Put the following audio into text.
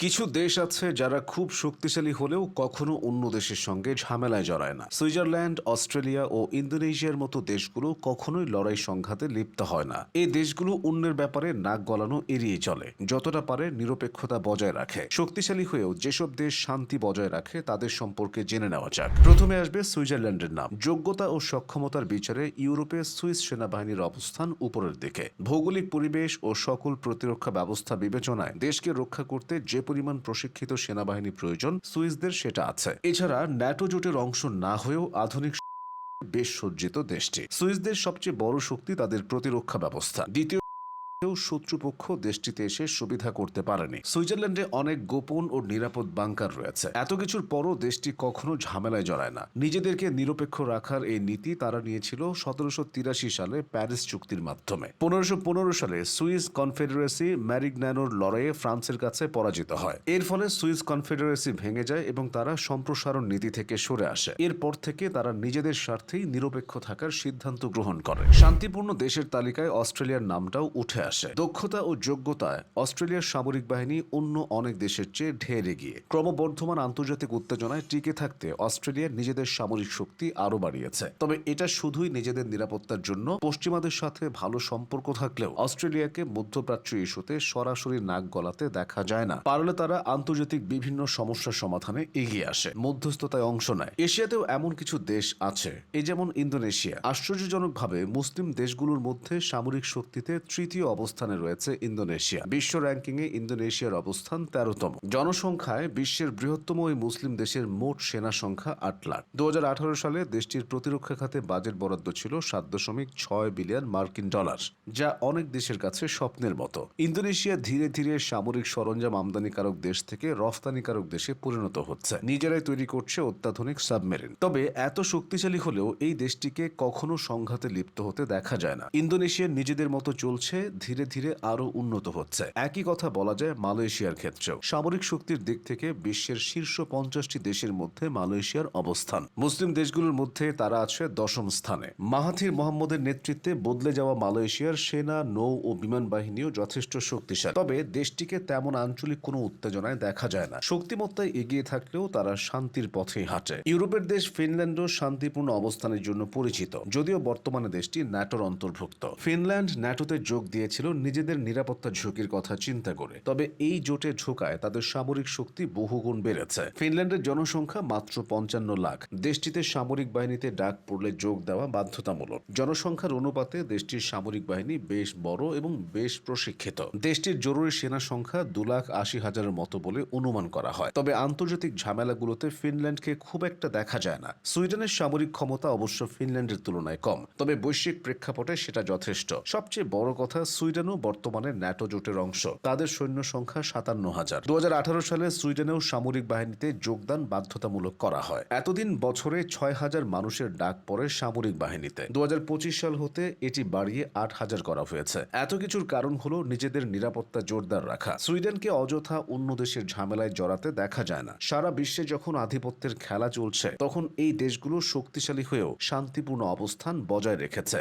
কিছু দেশ আছে যারা খুব শক্তিশালী হলেও কখনো অন্য দেশের সঙ্গে ঝামেলায় জড়ায় না। সুইজারল্যান্ড, অস্ট্রেলিয়া ও ইন্দোনেশিয়ার মতো দেশগুলো কখনোই লড়াই সংঘাতে লিপ্ত হয় না। এই দেশগুলো অন্যের ব্যাপারে নাক গলানো এড়িয়ে চলে, যতটা পারে নিরপেক্ষতা বজায় রাখে। শক্তিশালী হয়েও যেসব দেশ শান্তি বজায় রাখে, তাদের সম্পর্কে জেনে নেওয়া যাক। প্রথমে আসবে সুইজারল্যান্ডের নাম। যোগ্যতা ও সক্ষমতার বিচারে ইউরোপে সুইস সেনাবাহিনীর অবস্থান উপরের দিকে। ভৌগোলিক পরিবেশ ও সকল প্রতিরক্ষা ব্যবস্থা বিবেচনায় দেশকে রক্ষা করতে যে পরিমাণ প্রশিক্ষিত সেনাবাহিনী প্রয়োজন সুইসদের সেটা আছে। এছাড়া ন্যাটো জোটের অংশ না হয়েও আধুনিক বেশ সজ্জিত দেশটি। সুইসদের সবচেয়ে বড় শক্তি তাদের প্রতিরক্ষা ব্যবস্থা। দ্বিতীয় কেউ শত্রুপক্ষ দেশটিতে এসে সুবিধা করতে পারেনি। সুইজারল্যান্ডে অনেক গোপন ও নিরাপদ বাংকার রয়েছে। এত কিছুর পরও দেশটি কখনো ঝামেলায় জড়ায় না। নিজেদেরকে নিরপেক্ষ রাখার এই নীতি তারা নিয়েছিল সতেরোশো তিরাশি সালে প্যারিস চুক্তির মাধ্যমে। পনেরোশো পনেরো সালে সুইস কনফেডারেসি ম্যারিগন্যানোর লড়াইয়ে ফ্রান্সের কাছে পরাজিত হয়। এর ফলে সুইস কনফেডারেসি ভেঙে যায় এবং তারা সম্প্রসারণ নীতি থেকে সরে আসে। এরপর থেকে তারা নিজেদের স্বার্থেই নিরপেক্ষ থাকার সিদ্ধান্ত গ্রহণ করে। শান্তিপূর্ণ দেশের তালিকায় অস্ট্রেলিয়ার নামটাও উঠে আসে। দক্ষতা ও যোগ্যতায় অস্ট্রেলিয়ার সামরিক বাহিনী অন্য অনেক দেশের চেয়ে ঢের এগিয়ে। ক্রমবর্ধমান আন্তর্জাতিক উত্তেজনায় টিকে থাকতে অস্ট্রেলিয়া নিজেদের সামরিক শক্তি আরও বাড়িয়েছে। তবে এটা শুধুই নিজেদের নিরাপত্তার জন্য, পশ্চিমাদের সাথে ভালো সম্পর্ক থাকলেও অস্ট্রেলিয়াকে মধ্যপ্রাচ্য ইস্যুতে সরাসরি নাক গলাতে দেখা যায় না। পারলে তারা আন্তর্জাতিক বিভিন্ন সমস্যার সমাধানে এগিয়ে আসে, মধ্যস্থতায় অংশ নেয়। এশিয়াতেও এমন কিছু দেশ আছে, এই যেমন ইন্দোনেশিয়া। আশ্চর্যজনকভাবে মুসলিম দেশগুলোর মধ্যে সামরিক শক্তিতে তৃতীয় অবস্থানে রয়েছে ইন্দোনেশিয়া। বিশ্ব র্যাঙ্কিংয়ে ইন্দোনেশিয়ার অবস্থান তেরোতম। জনসংখ্যায় বিশ্বের বৃহত্তম এই মুসলিম দেশের মোট সেনা সংখ্যা আট লাখ। দু সালে দেশটির প্রতিরক্ষা খাতে বাজেট বরাদ্দ ছিল সাত দশমিক ছয় বিলিয়ন মার্কিন ডলার, যা অনেক দেশের কাছে স্বপ্নের মতো। ইন্দোনেশিয়া ধীরে ধীরে সামরিক সরঞ্জাম আমদানিকারক দেশ থেকে রফতানিকারক দেশে পরিণত হচ্ছে। নিজেরাই তৈরি করছে অত্যাধুনিক সাবমেরিন। তবে এত শক্তিশালী হলেও এই দেশটিকে কখনো সংঘাতে লিপ্ত হতে দেখা যায় না। ইন্দোনেশিয়া নিজেদের মতো চলছে ধীরে ধীরে আরও উন্নত হচ্ছে। একই কথা বলা যায় মালয়েশিয়ার ক্ষেত্রেও। সামরিক শক্তির দিক থেকে বিশ্বের শীর্ষ পঞ্চাশটি দেশের মধ্যে মালয়েশিয়ার অবস্থান। মুসলিম দেশগুলোর মধ্যে তারা আছে দশম স্থানে। মাহাথির মোহাম্মদের নেতৃত্বে বদলে যাওয়া মালয়েশিয়ার সেনা, নৌ ও বিমান বাহিনীও যথেষ্ট শক্তিশালী। তবে দেশটিকে তেমন আঞ্চলিক কোনো উত্তেজনায় দেখা যায় না। শক্তিমত্তায় এগিয়ে থাকলেও তারা শান্তির পথেই হাঁটে। ইউরোপের দেশ ফিনল্যান্ডও শান্তিপূর্ণ অবস্থানের জন্য পরিচিত, যদিও বর্তমানে দেশটি ন্যাটোর অন্তর্ভুক্ত। ফিনল্যান্ড ন্যাটোতে যোগ দিয়েছিল নিজেদের নিরাপত্তা ঝুঁকির কথা চিন্তা করে। তবে এই জোটে ঝোঁকায় তাদের সামরিক শক্তি বহুগুণ বেড়েছে। ফিনল্যান্ডের জনসংখ্যা মাত্র পঞ্চান্ন লাখ। দেশটিতে সামরিক বাহিনীতে ডাক পড়লে যোগ দেওয়া বাধ্যতামূলক। জনসংখ্যার অনুপাতে দেশটির সামরিক বাহিনী বেশ বড় এবং বেশ প্রশিক্ষিত। দেশটির জরুরি সেনা সংখ্যা দু লাখ আশি হাজারের মতো বলে অনুমান করা হয়। তবে আন্তর্জাতিক ঝামেলাগুলোতে ফিনল্যান্ডকে খুব একটা দেখা যায় না। সুইডেনের সামরিক ক্ষমতা অবশ্য ফিনল্যান্ডের তুলনায় কম। তবে বৈশ্বিক প্রেক্ষাপটে সেটা যথেষ্ট। সবচেয়ে বড় কথা সুইডেনও বর্তমানে ন্যাটো জোটের অংশ। তাদের সৈন্য সংখ্যা সাতান্ন হাজার। দু সালে সুইডেনেও সামরিক বাহিনীতে যোগদান বাধ্যতামূলক করা হয়। এতদিন বছরে ছয় হাজার মানুষের ডাক পড়ে সামরিক বাহিনীতে। দুহাজার পঁচিশ সাল হতে এটি বাড়িয়ে আট হাজার করা হয়েছে। এত কিছুর কারণ হলো নিজেদের নিরাপত্তা জোরদার রাখা। সুইডেনকে অযথা অন্য দেশের ঝামেলায় জড়াতে দেখা যায় না। সারা বিশ্বে যখন আধিপত্যের খেলা চলছে, তখন এই দেশগুলো শক্তিশালী হয়েও শান্তিপূর্ণ অবস্থান বজায় রেখেছে।